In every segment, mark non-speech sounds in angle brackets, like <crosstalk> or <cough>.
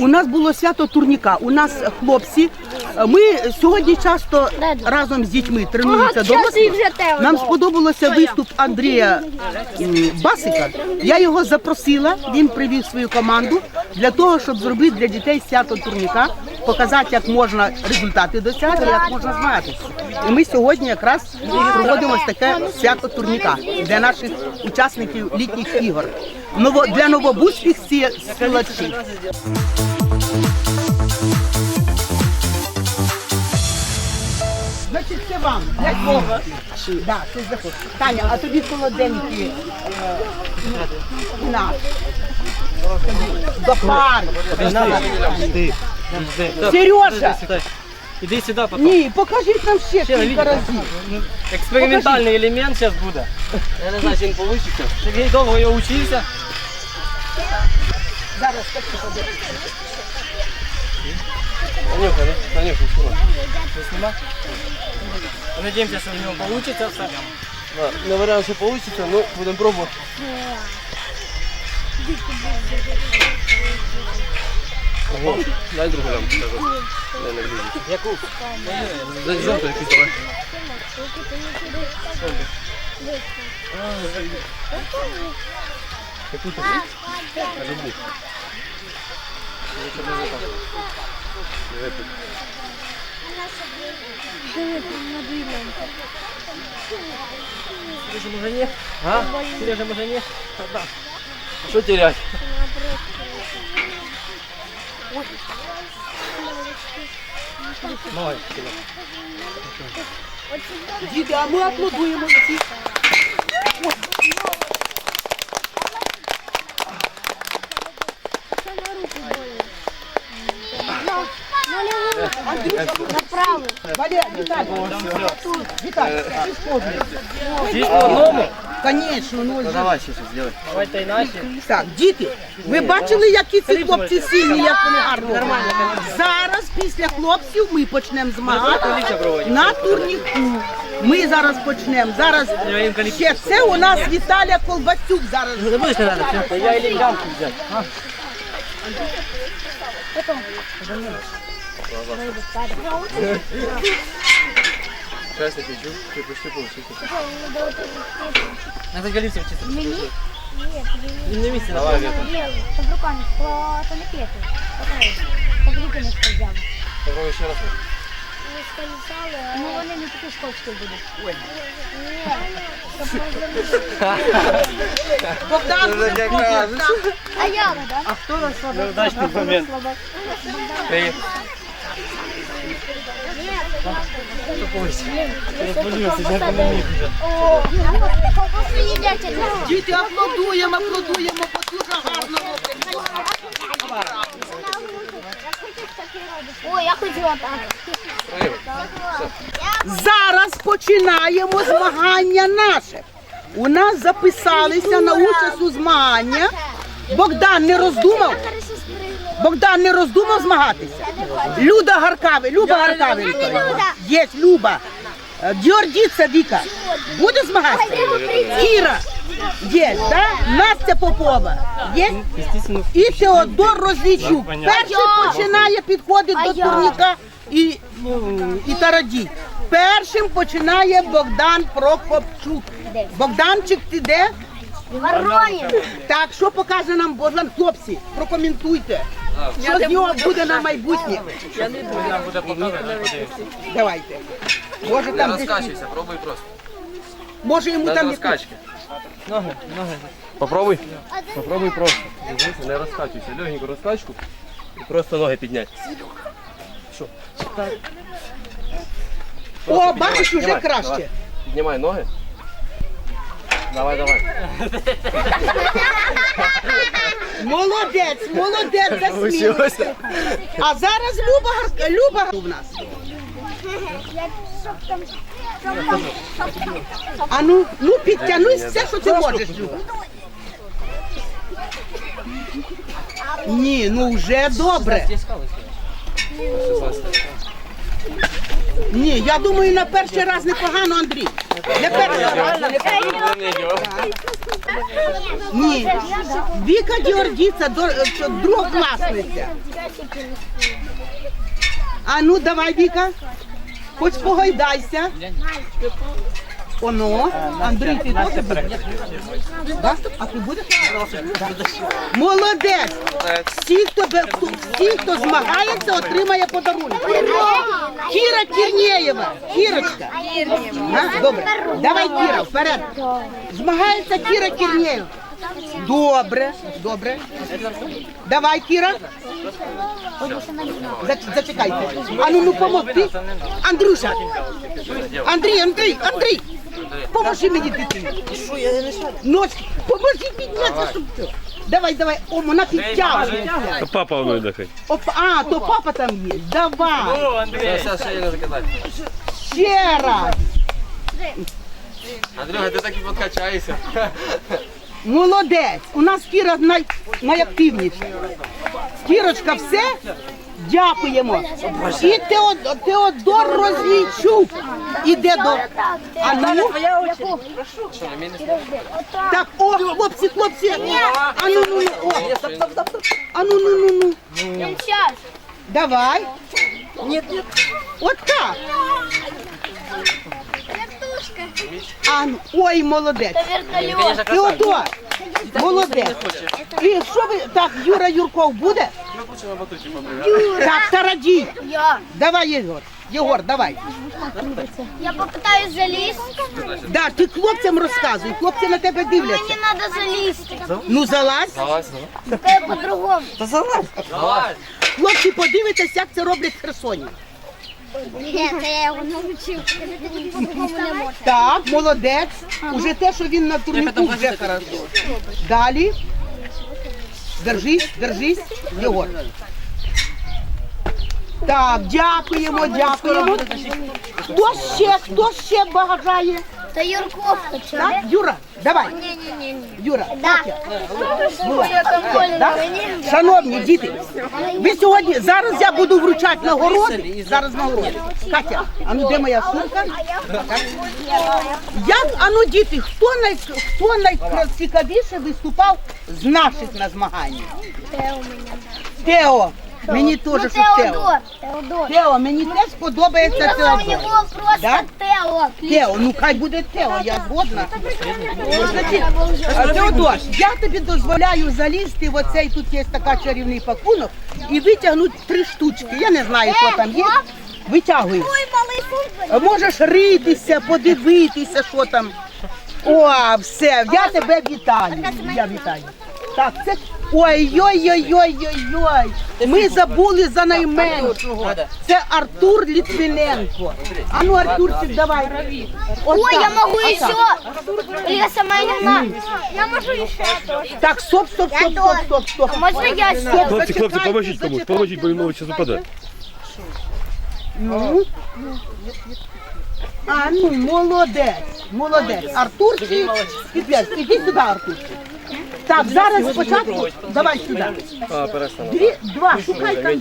У нас було свято турніка. У нас хлопці. Ми сьогодні часто разом з дітьми тренуємося дорослі. Нам сподобався виступ Андрія Басика. Я його запросила. Він привів свою команду для того, щоб зробити для дітей свято турніка, показати, як можна результати досягти, як можна змагатися. І ми сьогодні якраз проводимо таке свято турніка для наших учасників літніх ігор. Ново для новобузьких сі- силачів. Значить, це вам. Для кого? Да, це заход. Таня, а тобі холоденькі на. До пари. Сережа! Іди сюди, потім. Ні, покажіть нам ще кілька разів. Експериментальний елемент зараз буде. Я не знаю, чи він вийде. Сергій довго його вчився. Зараз такі подивимося. Танюха, Танюха, сюди. Ти сніма? Надіємося, що в нього вийде все. Не варіант, що вийде, ну будемо пробувати. Ого, дай другу лямку, скажу. Не, не влізе. Яку? Дай жовту якусь давай. Яку тобі? А люблю. Сережа, може ні? А? Сережа, може ні? Да. Що терять? Давай. Діти, а ми аплодуємо всі. Направо. Валя, Віталій, Віталій, ти схожий. Всі по одному? Конечно, ну ж. Давай ще щось зробимо. Давайте іначе. Так, діти, ви бачили, які ці хлопці сильні, як вони гарно. Зараз після хлопців ми почнемо змагати на турніку. Ми зараз почнемо. Зараз ще це у нас Віталія Колбасюк зараз. Я і лямку взяти. Красний чув, ти почти получив. Надо голівці вчити. Мені? Ні, Він не місце. Давай, Віта. Щоб руками, то не п'єте. Щоб руки не скользяли. Попробуй ще раз. Не скользяли. Ну вони не такі скользкі будуть. Ні. Щоб Богдан, буде Богдан. А я, да? А хто нас слабо? Неудачний момент. Привіт. Розболівся, я не міг вже. О, просто їдять. Діти, аплодуємо, аплодуємо, бо гарно. Зараз починаємо змагання наше. У нас записалися на участь у змагання. Богдан не роздумав. Богдан не роздумав змагатися. Люда Гаркаве, Люба Гаркаве. Є Люба. Георгіца Віка. Буде змагатися? Кіра. Є, да? Настя Попова. Є? І Теодор Розвічук. Перший починає підходить до турніка і, ну, і тараді. Першим починає Богдан Прокопчук. Богданчик, ти де? Воронів. Так, що покаже нам Богдан? Хлопці, прокоментуйте. Що з нього буде на майбутнє? нам буде показувати. Давайте. Може Не там десь- розкачуйся, пробуй просто. може йому Без там розкачки. Ноги, ноги. Попробуй. Попробуй просто. Дивися, не розкачуйся. Легеньку розкачку і просто ноги підняти. О, бачиш, уже Піднімай, краще. давай. Піднімай ноги. Давай, давай. <laughs> Молодець, молодець, засмілився. А зараз Люба Гар- Люба у нас. А ну, ну підтягнусь все, що ти можеш, Люба. Ні, ну вже добре. Ні, я думаю, на перший раз непогано, Андрій. Ні. Віка Георгіця, другокласниця. А ну давай, Віка. Хоч погойдайся. Оно. Андрій, ти теж будеш? Да? А ти будеш? Молодець! Всі, хто, бе- хто- всі, хто змагається, отримає подарунок. Кіра Кірнєєва. Кірочка. А, добре. Давай, Кіра, вперед. Змагається Кіра Кірнєєва. Добре, добре. Давай, Кіра. Зач- Зачекайте. А ну, ну помогти. Андрюша. Андрій, Андрій, Андрій. Поможи мені дитині. Що, я не Ночки. Поможи піднятися, щоб... це. Давай, давай. О, вона підтягується. А папа воно йде хай. Оп, а, то папа там є. Давай. Андрій. Зараз ще не закидати. Ще раз. Андрюха, ти так і подкачаєшся. Молодець. У нас Кіра най... найактивніша. Кірочка, все? Дякуємо. І Теодор, Теодор Розвійчук іде до. А ну? Так, о, хлопці, хлопці. А ну, ну, ну, о. А ну, ну, ну, ну. Давай. От так. А, ну, ой, молодець. Вертолет. Теодор, молодець. І що ви, так, Юра Юрков буде? Так, Тарадій. Я. Давай, Єгор. Єгор, давай. Я попытаюсь залезть. Да, ти хлопцям розказуй, хлопці на тебе дивляться. Мне надо залезть. Ну залазь. Залазь. Какая по-другому. Залазь. Хлопці, подивитесь, як це роблять в Херсоні. Я. Так, молодець. Уже те, що він на турніку вже хорошо. Далі. Держись, держись, Єгор. Так, дякуємо, дякуємо. Хто ще, хто ще бажає? Это Юрков хочу. Так, Юра, давай. Юра, Да. Да? Шановні діти, ви сьогодні, зараз я буду вручати нагороди. Зараз нагороди. Катя, а ну де моя сумка? Як, а ну діти, хто, най, хто найцікавіше виступав з наших на змаганнях? Тео. Мені теж, Ну, що Тео. Теодор. Теодор. Тео, мені теж подобається Ну, у Теодор. него просто Да? Тео. Тео, ну хай буде Тео, я згодна. А, Теодор, я тобі дозволяю залізти в оцей, тут є така чарівний пакунок, і витягнути три штучки. Я не знаю, що там є. Витягуй. Можеш ритися, подивитися, що там. О, все, я тебе вітаю. Я вітаю. Так, це. Ой-ой-ой-ой-ой-ой. Ми забули за найменшого. Це Артур Літвиненко. А ну, Артурчик, давай. Ой, так. я могу еще. Я сама не знаю. Я могу еще тоже. Так, стоп, стоп, стоп, стоп, стоп, стоп. Можно я Стоп? Хлопці, хлопці, поможіть комусь, зачекайте. поможіть, бо він мовить, зараз упаде. Ну. А, ну, молодець, молодець. Артурчик, підвez, іди сюди, Артурчик. Так, зараз спочатку, давай сюди. Дві, два, шукай там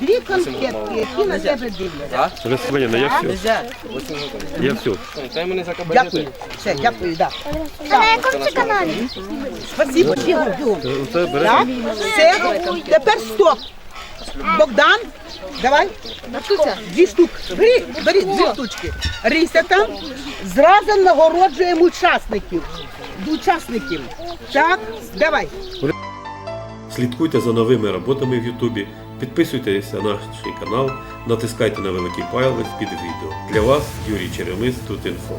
дві, конфетки, які на тебе дивляться. Розсманяна, я все. Я все. Дякую, все, дякую, да. А на якому це каналі? Спасибо, Бігом, бігом. Це береш. Так, все, тепер стоп. Богдан, давай. Дві штуки. Бери, бери дві штучки. Рися там. Зразу нагороджуємо учасників. Учасників. Так, давай. Слідкуйте за новими роботами в Ютубі, підписуйтеся на наш канал, натискайте на великий палець під відео. Для вас Юрій Черемис тут інфо.